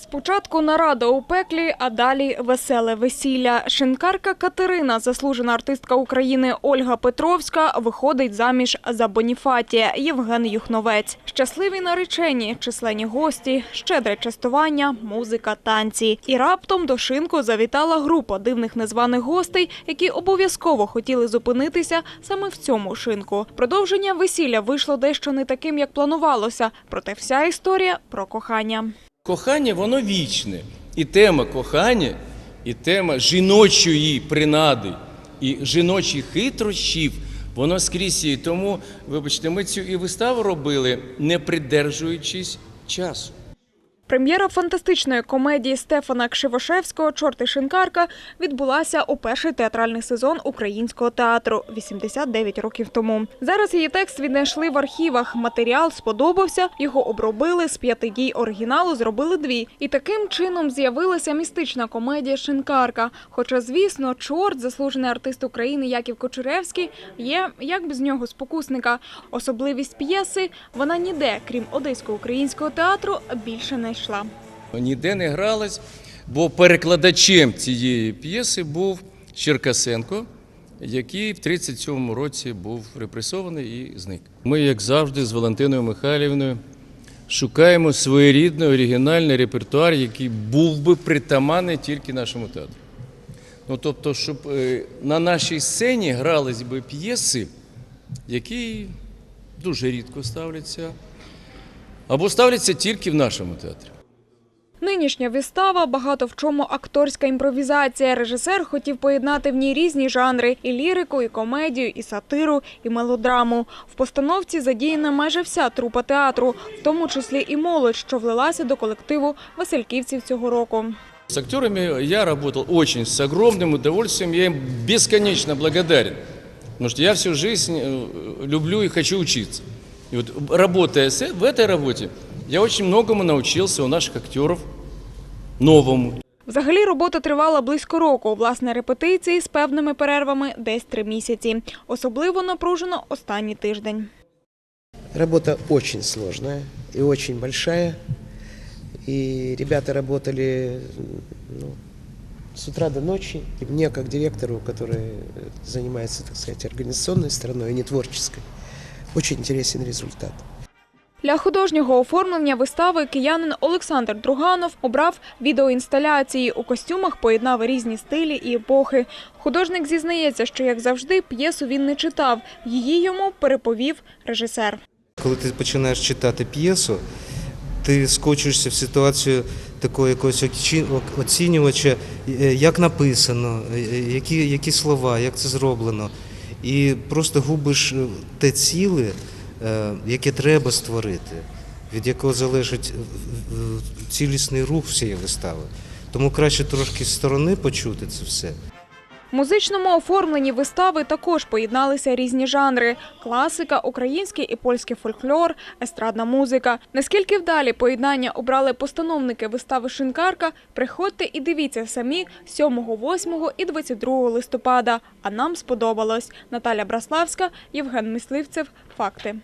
Спочатку нарада у пеклі, а далі веселе весілля. Шинкарка Катерина, заслужена артистка України Ольга Петровська, виходить заміж за Боніфатія Євген Юхновець. Щасливі наречені, численні гості, щедре частування, музика, танці. І раптом до шинку завітала група дивних незваних гостей, які обов'язково хотіли зупинитися саме в цьому шинку. Продовження весілля вийшло дещо не таким, як планувалося. Проте вся історія про кохання. Кохання воно вічне. І тема кохання, і тема жіночої принади, і жіночих хитрощів, воно скрізь є. Тому, вибачте, ми цю і виставу робили, не придержуючись часу. Прем'єра фантастичної комедії Стефана Кшивошевського «Чорт і шинкарка» відбулася у перший театральний сезон українського театру 89 років тому. Зараз її текст віднайшли в архівах. Матеріал сподобався, його обробили з п'яти дій оригіналу, зробили дві. І таким чином з'явилася містична комедія Шинкарка. Хоча, звісно, чорт, заслужений артист України Яків Кочуревський, є як без нього спокусника. Особливість п'єси вона ніде, крім Одеського українського театру, більше не йшла. Ніде не гралась, бо перекладачем цієї п'єси був Черкасенко, який в 37-му році був репресований і зник. Ми, як завжди, з Валентиною Михайлівною шукаємо своєрідний оригінальний репертуар, який був би притаманний тільки нашому театру. Ну, тобто, щоб е, на нашій сцені грались би п'єси, які дуже рідко ставляться, або ставляться тільки в нашому театрі. Нинішня вистава багато в чому акторська імпровізація. Режисер хотів поєднати в ній різні жанри – і лірику, і комедію, і сатиру, і мелодраму. В постановці задіяна майже вся трупа театру, в тому числі і молодь, що влилася до колективу васильківців цього року. С актерами я работал очень с огромным удовольствием, я им бесконечно благодарен. Потому что я всю жизнь э, люблю и хочу учиться. И вот работая с- в этой работе, я очень многому научился у наших актеров новому. Взагалі робота тривала близько року. Власне, репетиції з певними перервами десь три місяці. Особливо напружено останній тиждень. Работа очень сложная и очень большая. И ребята работали ну, с утра до ночи. И мне, как директору, который занимается, так сказать, организационной стороной, а не творческой, очень интересен результат. Для художнього оформлення вистави киянин Олександр Друганов обрав відеоінсталяції. У костюмах поєднав різні стилі і епохи. Художник зізнається, що, як завжди, п'єсу він не читав. Її йому переповів режисер. Коли ти починаєш читати п'єсу, ти скочуєшся в ситуацію такого якогось оцінювача, е, як написано, е, які, які слова, як це зроблено. І просто губиш е, те ціле, е, яке треба створити, від якого залежить е, цілісний рух всієї вистави. Тому краще трошки з сторони почути це все. Музичному оформленні вистави також поєдналися різні жанри – класика, український і польський фольклор, естрадна музика. Наскільки вдалі поєднання обрали постановники вистави «Шинкарка», приходьте і дивіться самі 7, 8 і 22 листопада. А нам сподобалось. Наталя Браславська, Євген Мисливцев. Факти.